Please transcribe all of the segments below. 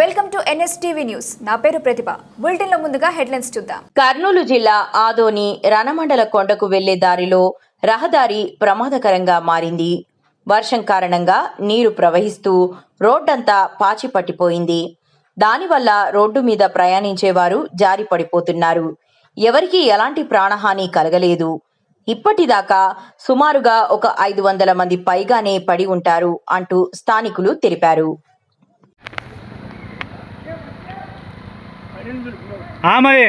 Welcome to NSTV news. నా పేరు ప్రతిభ. బులెటిన్లో ముందుగా హెడ్లైన్స్ చూద్దాం. కర్నూలు జిల్లా ఆదోని రణమండల కొండకు వెళ్ళే దారిలో రహదారి ప్రమాదకరంగా మారింది. వర్షం కారణంగా నీరు ప్రవహిస్తూ రోడ్డంతా పాచి పట్టిపోయింది దానివల్ల రోడ్డు మీద ప్రయాణించేవారు జారి పడిపోతున్నారు ఎవరికీ ఎలాంటి ప్రాణహాని కలగలేదు. ఇప్పటిదాకా సుమారుగా ఒక ఐదు వందల మంది పైగానే పడి ఉంటారు అంటూ స్థానికులు తెలిపారు. మరి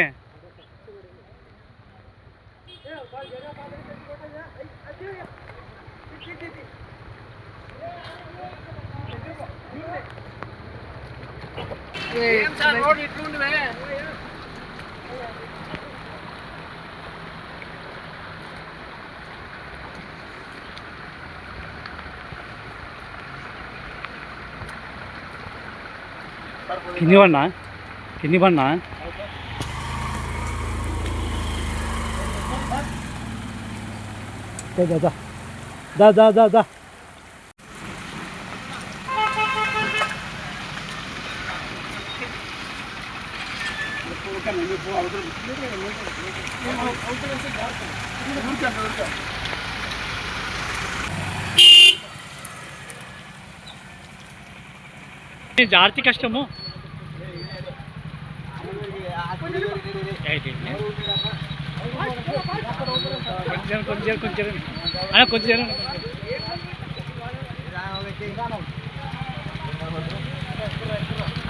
కింది పడినా కింది कितनी भरना है? जा जा जा। जा जा जा जारती ಕಷ್ಟಮು కొంచెం కొంచెం అన్న కొంచెం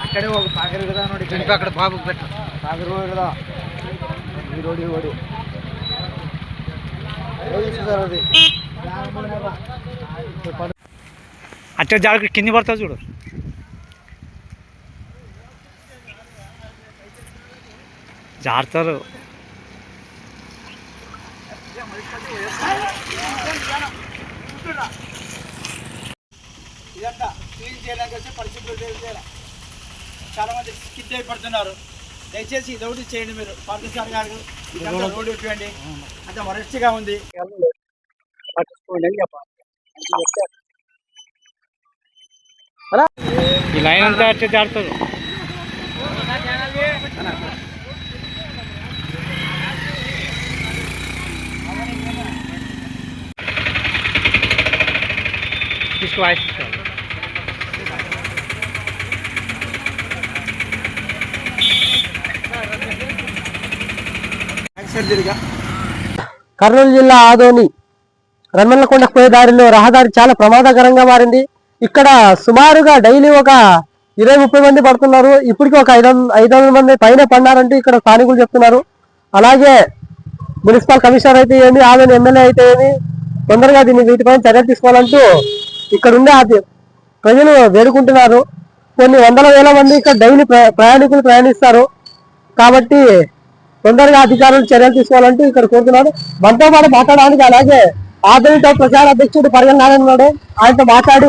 అక్కడే ఒక పాకరి కదా నోడి అక్కడ బాబు పెట్ట పాకరి కదా. ఈ రోడ్ ఓడి రోడ్ సార్ జాగ్రత్త కింది పడతా చూడు. జాగ్రత్తలు. ఇదంతా క్లీన్ చేయడానికి వచ్చి పరిశుభ్రం చేయాలి. చాలా మంది కిట్ అయిపడుతున్నారు దయచేసి ఇది ఒకటి చేయండి మీరు. పాకిస్తాన్ గారు ఇదంతా రోడ్ ఇప్పియండి అంత వరస్ట్గా ఉంది. ఈ లైన్ అంతా జాగ్రత్తలు తీసుకో కర్నూలు జిల్లా ఆదోని రన్నలకొండ పోయే దారిలో రహదారి చాలా ప్రమాదకరంగా మారింది. ఇక్కడ సుమారుగా డైలీ ఒక ఇరవై ముప్పై మంది పడుతున్నారు. ఇప్పటికి ఒక ఐదు ఐదు వందల మంది పైన పడినారంటూ ఇక్కడ స్థానికులు చెప్తున్నారు. అలాగే మున్సిపల్ కమిషనర్ అయితే ఏమి ఆదోని ఎమ్మెల్యే అయితే ఏమి తొందరగా దీన్ని వీటిపైన చర్య తీసుకోవాలంటూ ఇక్కడ ఉండే ప్రజలు వేడుకుంటున్నారు. కొన్ని వందల వేల మంది ఇక్కడ డైలీ ప్ర- ప్రయాణికులు ప్రయాణిస్తారు. కాబట్టి తొందరగా అధికారులు చర్యలు తీసుకోవాలంటూ ఇక్కడ కోరుతున్నారు. మనతో పాటు మాట్లాడడానికి అలాగే ఆధునిక ప్రచార అధ్యక్షుడు పరిగణ నారాయణ ఉన్నాడు. ఆయనతో మాట్లాడి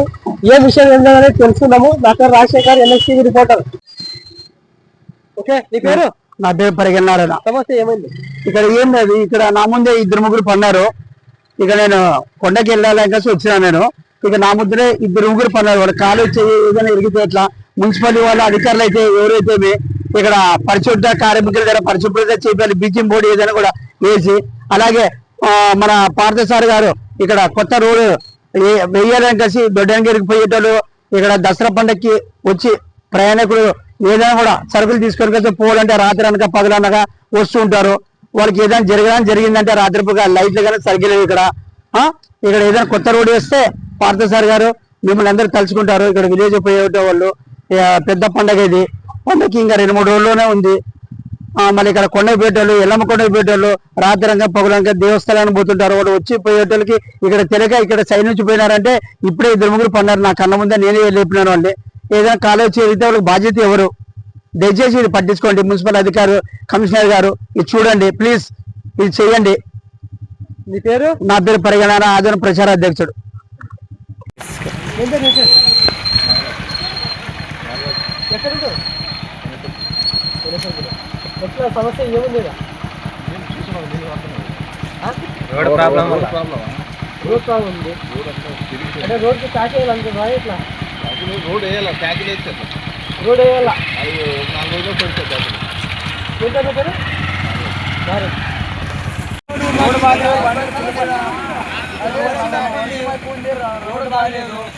ఏ విషయం ఏంటనేది తెలుసుకుందాము. Doctor Rajasekhar N S T V reporter. Okay నీ పేరు? నా పేరు పరిగెన్నారాయణ సమస్య ఏమైంది? ఇక్కడ ఏం లేదు ఇక్కడ నా ముందే ఇద్దరు ముగ్గురు పన్నారు. ఇక నేను కొండకి వెళ్ళాలని కలిసి వచ్చినా నేను. ఇక నా ముద్దరే ఇద్దరు ఊగురు పనులు వాడు కాలు ఏదైనా ఇరిగితే ఎట్లా మున్సిపాలిటీ వాళ్ళ అధికారులు అయితే ఎవరైతే ఇక్కడ పరిశుద్ధ కార్మికుల దగ్గర పరిశుభ్రత చేయాలి బీచింగ్ బోర్డు ఏదైనా కూడా వేసి అలాగే ఆ, మన పార్థసారి గారు ఇక్కడ కొత్త రోడ్డు ఏ- వేయాలని కలిసి దొడ్డంగిరికి పోయేటోళ్ళు ఇక్కడ దసరా పండక్కి వచ్చి ప్రయాణికులు ఏదైనా కూడా సరుకులు తీసుకొని కలిసి పోవాలంటే రాత్రి అనక పగలనగా వస్తూ ఉంటారు. వాళ్ళకి ఏదైనా జరగడానికి జరిగిందంటే రాత్రి లైట్లు కానీ సరిగ్గా లేవు ఇక్కడ. ఇక్కడ ఏదైనా కొత్త రోడ్డు వేస్తే పార్థసారి గారు మిమ్మల్ని అందరూ తలుచుకుంటారు ఇక్కడ విలేజ్ పోయే వాళ్ళు. పెద్ద పండగ ఇది. పండగకి ఇంకా రెండు మూడు రోజుల్లోనే ఉంది. మళ్ళీ ఇక్కడ కొండకు పోయేటోళ్ళు ఎల్లమ్మ కొండకు పోయేటోళ్ళు రాత్రంగా పొగలంగా దేవస్థానానికి పోతుంటారు. వాళ్ళు వచ్చి పోయేటోళ్ళకి ఇక్కడ తెలియక ఇక్కడ సైడ్ నుంచి పోయినారంటే ఇప్పుడే ఇద్దరు ముగ్గురు పన్నారు. నా కన్న ముందే నేనే లేపినాను వాళ్ళని. ఏదైనా కాలేజ్ చేరితే వాళ్ళకి బాధ్యత ఎవరు? దయచేసి ఇది పట్టించుకోండి. మున్సిపల్ అధికారు కమిషనర్ గారు ఇది చూడండి. ప్లీజ్ ఇది చేయండి నీ పేరు? నా పేరు పరిగణ ఆదరణ ప్రచార అధ్యక్షుడు. ఏం పేరు నీ పేరు? ఎక్కడుంటావు? ఎట్లా సమస్య ఏముంది? రోడ్ ప్రాబ్లం రోడ్ ప్రాబ్లం ఉంది అంటే రోడ్కి ప్యాక్ వేయాలనుకుంటున్నా ఇట్లా రోడ్ వేయాలి ట్యాకిల్ వేస్తే రోడ్ వేయాల ఏంటో పేరు భారత్ రోడ్డు బాగాలేదు బండి తిరుగుతుందా? రోడ్డు బాగాలేదు రోడ్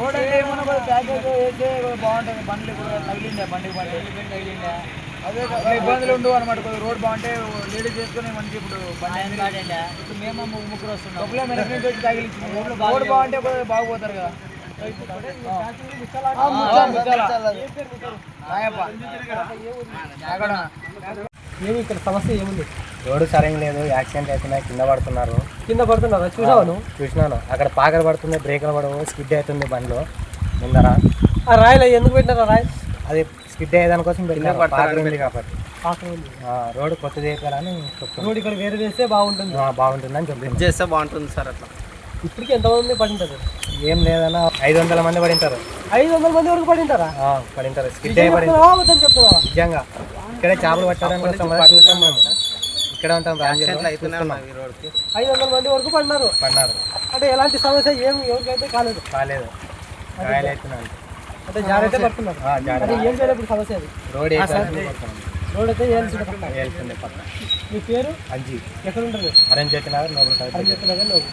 అంటే ఏమన్నా కూడా ప్యాకేజ్ వేస్తే బాగుంటుంది. బండ్లు కూడా తగిలిండే బండి బండి తగిలిండే అదే ఇబ్బందులు ఉండవు అనమాట రోడ్ బాగుంటే లేడీస్ చేసుకుని మనకి ఇప్పుడు ఇప్పుడు మేము ముగ్గురు వస్తున్నాం. నుంచి వచ్చి తగిలించింది రోడ్ బాగుంటే బాగుపోతారు కదా. ముచ్చాల. ఏమి ఇక్కడ సమస్య ఏముంది? రోడ్డు సరైన లేదు యాక్సిడెంట్ అవుతున్నాయి కింద పడుతున్నారు. కింద పడుతున్నారా? చూసావా నువ్వు? చూసినాను. అక్కడ పాకలు పడుతుంది బ్రేకులు పడవు స్కిడ్ అవుతుంది బండ్లు ముందర. ఆ రాయలు ఎందుకు పెట్టినారా రాయ్ అది స్కిడ్ అయ్యేదానికోసం పెట్టినారు. కాబట్టి. పాత్ర ఉంది. ఆ, రోడ్డు కొత్త చేయాలని రోడ్ ఇక్కడ వేరే వేస్తే బాగుంటుంది. ఆ, బాగుంటుందని చెప్తున్నాను చేస్తే బాగుంటుంది సార్ అట్లా. ఇప్పటికి ఎంతమంది పడింటారు? ఏం లేదన్నా ఐదు వందల మంది పడింటారు. ఐదు వందల మంది వరకు పడింటారా? ఆ, పడింటారు. స్కిడ్ అయ్యి చెప్తున్నావా? నిజంగా. ఇక్కడే చేపలు పట్టడానికి వస్తాం ఇక్కడ ఉంటాం ఐదు వందల మంది వరకు పడినారు. పడినారు. అంటే ఎలాంటి సమస్య ఏం ఎవరికైతే కాలేదు. కాలేదు. అంటే జాగ్రత్త పడుతున్నారు. ఏం చేయాలి ఇప్పుడు సమస్య అది. రోడ్. రోడ్ అయితే వేయాల్సింది మీ పేరు? అంజీ. ఎక్కడ ఉంటుంది అరేంజ్ చేసినారు నోబుల్ చెప్తున్నా కానీ నువ్వు